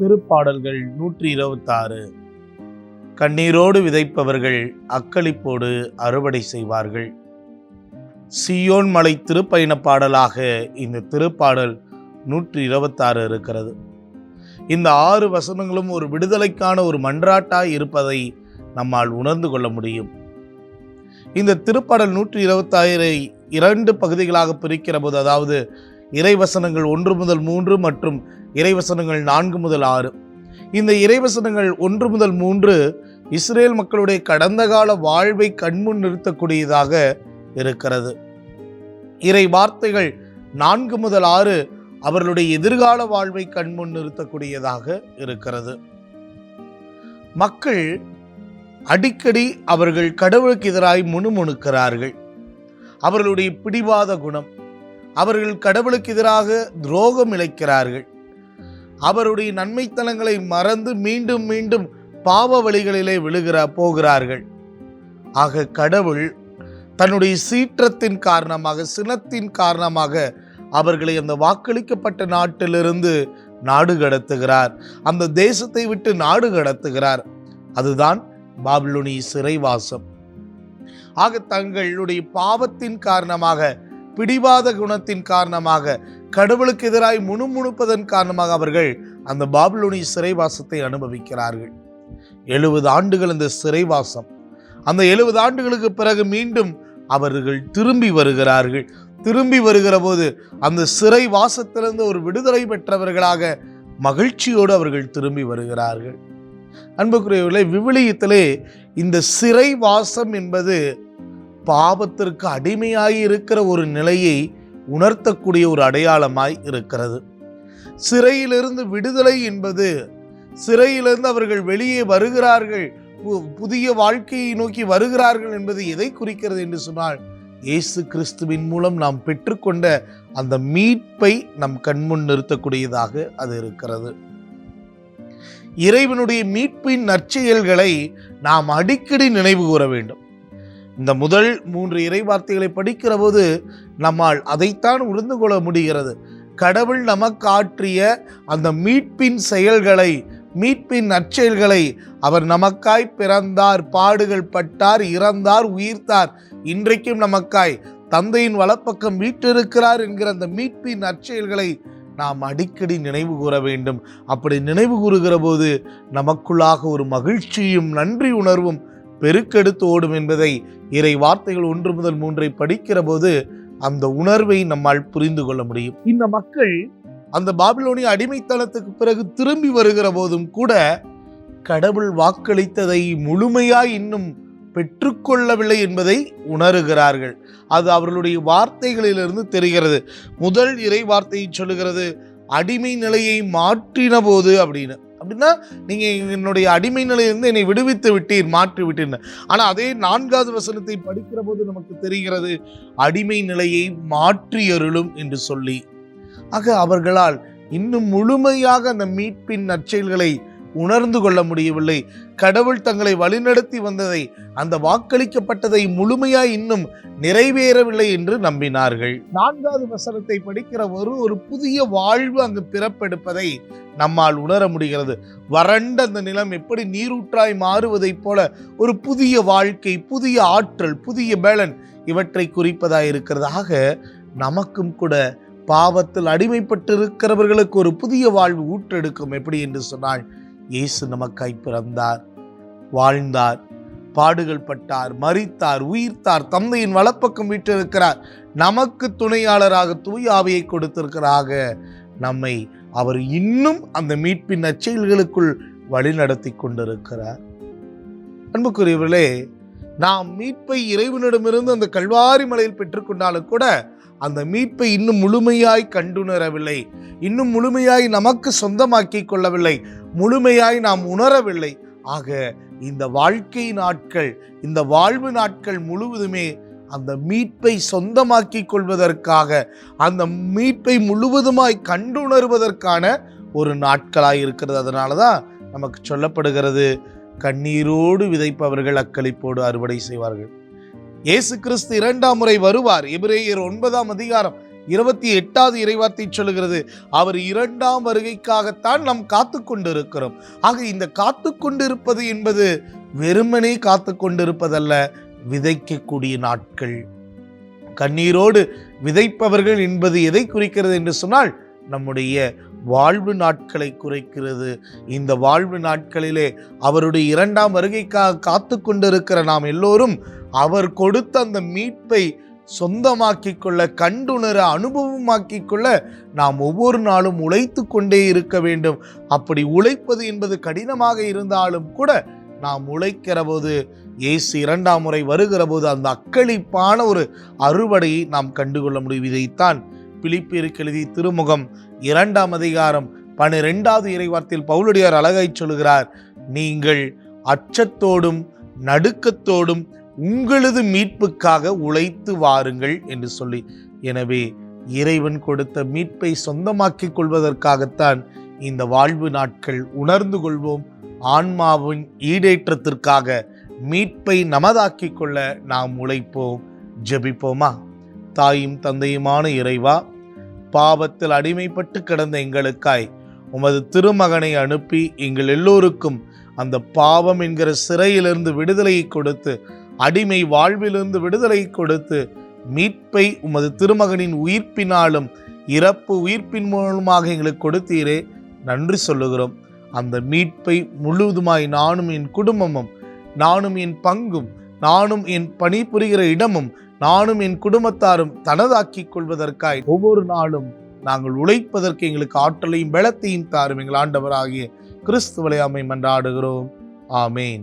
திருப்பாடல்கள் நூற்றி இருபத்தாறு கண்ணீரோடு விதைப்பவர்கள் அக்களிப்போடு அறுவடை செய்வார்கள். சியோன் மலை திருப்பயண பாடலாக இந்த திருப்பாடல் நூற்றி இருபத்தாறு இருக்கிறது. இந்த ஆறு வசனங்களும் ஒரு விடுதலைக்கான ஒரு மன்றாட்டாய் இருப்பதை நம்மால் உணர்ந்து கொள்ள முடியும். இந்த திருப்பாடல் நூற்றி இருபத்தாயிரை இரண்டு பகுதிகளாக பிரிக்கிற போது அதாவது இறைவசனங்கள் ஒன்று முதல் மூன்று மற்றும் இறைவசனங்கள் நான்கு முதல் ஆறு. இந்த இறைவசனங்கள் ஒன்று முதல் மூன்று இஸ்ரேல் மக்களுடைய கடந்த கால வாழ்வை கண்முன் நிறுத்தக்கூடியதாக இருக்கிறது. இறை வார்த்தைகள் நான்கு முதல் ஆறு அவர்களுடைய எதிர்கால வாழ்வை கண்முன் நிறுத்தக்கூடியதாக இருக்கிறது. மக்கள் அடிக்கடி அவர்கள் கடவுளுக்கு எதிராய் முணுமுணுக்கிறார்கள். அவர்களுடைய பிடிவாத குணம் அவர்கள் கடவுளுக்கு எதிராக துரோகம் இழைக்கிறார்கள். அவருடைய நன்மைத்தனங்களை மறந்து மீண்டும் மீண்டும் பாவ வழிகளிலே விழுகிற போகிறார்கள். ஆக கடவுள் தன்னுடைய சீற்றத்தின் காரணமாக சினத்தின் காரணமாக அவர்களை அந்த வாக்களிக்கப்பட்ட நாட்டிலிருந்து நாடு கடத்துகிறார். அந்த தேசத்தை விட்டு நாடு கடத்துகிறார். அதுதான் பாபிலோனி சிறைவாசம். ஆக தங்களுடைய பாவத்தின் காரணமாக பிடிவாத குணத்தின் காரணமாக கடவுளுக்கு எதிராய் முணுமுணுப்பதன் காரணமாக அவர்கள் அந்த பாபிலோனி சிறைவாசத்தை அனுபவிக்கிறார்கள். எழுபது ஆண்டுகள் இந்த சிறைவாசம். அந்த எழுபது ஆண்டுகளுக்கு பிறகு மீண்டும் அவர்கள் திரும்பி வருகிறார்கள். திரும்பி வருகிற போது அந்த சிறை வாசத்திலிருந்து ஒரு விடுதலை பெற்றவர்களாக மகிழ்ச்சியோடு அவர்கள் திரும்பி வருகிறார்கள். அன்புக்குரியவர்களே விவிலியத்திலே இந்த சிறை வாசம் என்பது பாவத்திற்கு அடிமையாகி இருக்கிற ஒரு நிலையை உணர்த்தக்கூடிய ஒரு அடையாளமாய் இருக்கிறது. சிறையிலிருந்து விடுதலை என்பது சிறையிலிருந்து அவர்கள் வெளியே வருகிறார்கள் பு- புதிய வாழ்க்கையை நோக்கி வருகிறார்கள் என்பது எதை குறிக்கிறது என்று சொன்னால் இயேசு கிறிஸ்துவின் மூலம் நாம் பெற்றுக்கொண்ட அந்த மீட்பை நம் கண்முன் நிறுத்தக்கூடியதாக அது இருக்கிறது. இறைவனுடைய மீட்பின் நற்செயல்களை நாம் அடிக்கடி நினைவு கூற வேண்டும். இந்த முதல் மூன்று இறை வார்த்தைகளை படிக்கிற போது நம்மால் அதைத்தான் உணர்ந்து கொள்ள முடிகிறது. கடவுள் நமக்கு ஆற்றிய அந்த மீட்பின் செயல்களை மீட்பின் நற்செயல்களை அவர் நமக்காய் பிறந்தார் பாடுகள் பட்டார் இறந்தார் உயிர்த்தார். இன்றைக்கும் நமக்காய் தந்தையின் வலப்பக்கம் வீட்டிருக்கிறார் என்கிற அந்த மீட்பின் நற்செயல்களை நாம் அடிக்கடி நினைவு கூற வேண்டும். அப்படி நினைவு கூறுகிற போது நமக்குள்ளாக ஒரு மகிழ்ச்சியும் நன்றி உணர்வும் பெருக்கெடுத்து ஓடும் என்பதை இறை வார்த்தைகள் ஒன்று முதல் மூன்றை படிக்கிற போது அந்த உணர்வை நம்மால் புரிந்து கொள்ள முடியும். இந்த மக்கள் அந்த பாபிலோனிய அடிமைத்தனத்துக்கு பிறகு திரும்பி வருகிற போதும் கூட கடவுள் வாக்களித்ததை முழுமையாய் இன்னும் பெற்றுக்கொள்ளவில்லை என்பதை உணருகிறார்கள். அது அவர்களுடைய வார்த்தைகளிலிருந்து தெரிகிறது. முதல் இறை வார்த்தையை சொல்லுகிறது அடிமை நிலையை மாற்றின போது அப்படின்னு. அப்படின்னா நீங்க என்னுடைய அடிமை நிலையிலிருந்து என்னை விடுவித்து விட்டீர் மாற்றி விட்டீர் ஆனா அதே நான்காவது வசனத்தை படிக்கிற போது நமக்கு தெரிகிறது அடிமை நிலையை மாற்றியருளும் என்று சொல்லி. ஆக அவர்களால் இன்னும் முழுமையாக அந்த மீட்பின் நற்செயல்களை உணர்ந்து கொள்ள முடியவில்லை. கடவுள் தங்களை வழிநடத்தி வந்ததை அந்த வாக்களிக்கப்பட்டதை முழுமையாய் இன்னும் நிறைவேறவில்லை என்று நம்பினார்கள். நான்காவது வசனத்தை படிக்கிற ஒரு ஒரு புதிய வாழ்வு அங்கு பிறப்பெடுப்பதை நம்மால் உணர முடிகிறது. வறண்ட அந்த நிலம் எப்படி நீரூற்றாய் மாறுவதைப் போல ஒரு புதிய வாழ்க்கை புதிய ஆற்றல் புதிய பேலன் இவற்றை குறிப்பதாய் இருக்கிறதாக நமக்கும் கூட பாவத்தில் அடிமைப்பட்டு இருக்கிறவர்களுக்கு ஒரு புதிய வாழ்வு ஊற்றெடுக்கும் எப்படி என்று சொன்னால் இயேசு நமக்காய் பிறந்தார் வாழ்ந்தார் பாடுகள் பட்டார் மறித்தார் உயிர்த்தார் தந்தையின் வலப்பக்கம் வீட்டிருக்கிறார் நமக்கு துணையாளராக தூய் ஆவியை கொடுத்திருக்கிறாக. நம்மை அவர் இன்னும் அந்த மீட்பின் அச்செயல்களுக்குள் வழிநடத்தி கொண்டிருக்கிறார். அன்புக்குரியவர்களே நாம் மீட்பை இறைவனிடமிருந்து அந்த கல்வாரி மலையில் பெற்றுக்கொண்டாலும் கூட அந்த மீட்பை இன்னும் முழுமையாய் கண்டுணரவில்லை. இன்னும் முழுமையாய் நமக்கு சொந்தமாக்கி கொள்ளவில்லை. முழுமையாய் நாம் உணரவில்லை. ஆக இந்த வாழ்க்கை நாட்கள் இந்த வாழ்வு நாட்கள் முழுவதுமே அந்த மீட்பை சொந்தமாக்கி கொள்வதற்காக அந்த மீட்பை முழுவதுமாய் கண்டுணர்வதற்கான ஒரு நாட்களாக இருக்கிறது. அதனால தான் நமக்கு சொல்லப்படுகிறது கண்ணீரோடு விதைப்பவர்கள் அக்களிப்போடு அறுவடை செய்வார்கள். இயேசு கிறிஸ்து இரண்டாம் முறை வருவார். எபிரேயர் ஒன்பதாம் அதிகாரம் இருபத்தி எட்டாவது இறைவார்த்தை சொல்லுகிறது அவர் இரண்டாம் வருகைக்காகத்தான் நாம் காத்து கொண்டிருக்கிறோம் ஆக இந்த காத்து கொண்டிருப்பது என்பது வெறுமனே காத்து கொண்டிருப்பதல்ல விதைக்கக்கூடிய நாட்கள். கண்ணீரோடு விதைப்பவர்கள் என்பது எதை குறிக்கிறது என்று சொன்னால் நம்முடைய வாழ்வு நாட்களை குறைக்கிறது. இந்த வாழ்வு நாட்களிலே அவருடைய இரண்டாம் வருகைக்காக காத்து கொண்டிருக்கிற நாம் எல்லோரும் அவர் கொடுத்த அந்த மீட்பை சொந்தமாக்கிக் கொள்ள கண்டுணர அனுபவமாக்கிக் கொள்ள நாம் ஒவ்வொரு நாளும் உழைத்து கொண்டே இருக்க வேண்டும். அப்படி உழைப்பது என்பது கடினமாக இருந்தாலும் கூட நாம் உழைக்கிற போது இயேசு இரண்டாம் முறை வருகிற போது அந்த அக்களிப்பான ஒரு அறுவடையை நாம் கண்டுகொள்ள முடியும். இதைத்தான் பிலிப்பியருக்கு எழுதி திருமுகம் இரண்டாம் அதிகாரம் பனிரெண்டாவது இறைவார்த்தையில் பவுலடியார் அழகாய் சொல்கிறார் நீங்கள் அச்சத்தோடும் நடுக்கத்தோடும் உங்களது மீட்புக்காக உழைத்து வாருங்கள் என்று சொல்லி. எனவே இறைவன் கொடுத்த மீட்பை சொந்தமாக்கிக் கொள்வதற்காகத்தான் இந்த வாழ்வு நாட்கள் உணர்ந்து கொள்வோம். ஆன்மாவின் ஈடேற்றத்திற்காக மீட்பை நமதாக்கிக் கொள்ள நாம் உழைப்போம். ஜபிப்போமா? தாயும் தந்தையுமான இறைவா பாவத்தில் அடிமைப்பட்டு கிடந்த எங்களுக்காய் உமது திருமகனை அனுப்பி எங்கள் எல்லோருக்கும் அந்த பாவம் என்கிற சிறையிலிருந்து விடுதலையை கொடுத்து அடிமை வாழ்விலிருந்து விடுதலை கொடுத்து மீட்பை உமது திருமகனின் உயிர்ப்பினாலும் இறப்பு உயிர்ப்பின் மூலமாக எங்களுக்கு கொடுத்தீரே நன்றி சொல்லுகிறோம். அந்த மீட்பை முழுவதுமாய் நானும் என் குடும்பமும் நானும் என் பங்கும் நானும் என் பணிபுரிகிற இடமும் நானும் என் குடும்பத்தாரும் தனதாக்கிக் கொள்வதற்காய் ஒவ்வொரு நாளும் நாங்கள் உழைப்பதற்கு எங்களுக்கு ஆற்றலையும் பலத்தையும் தாரும் எங்கள் ஆண்டவராகிய கிறிஸ்துவலை அமை மன்றாடுகிறோம் ஆமேன்.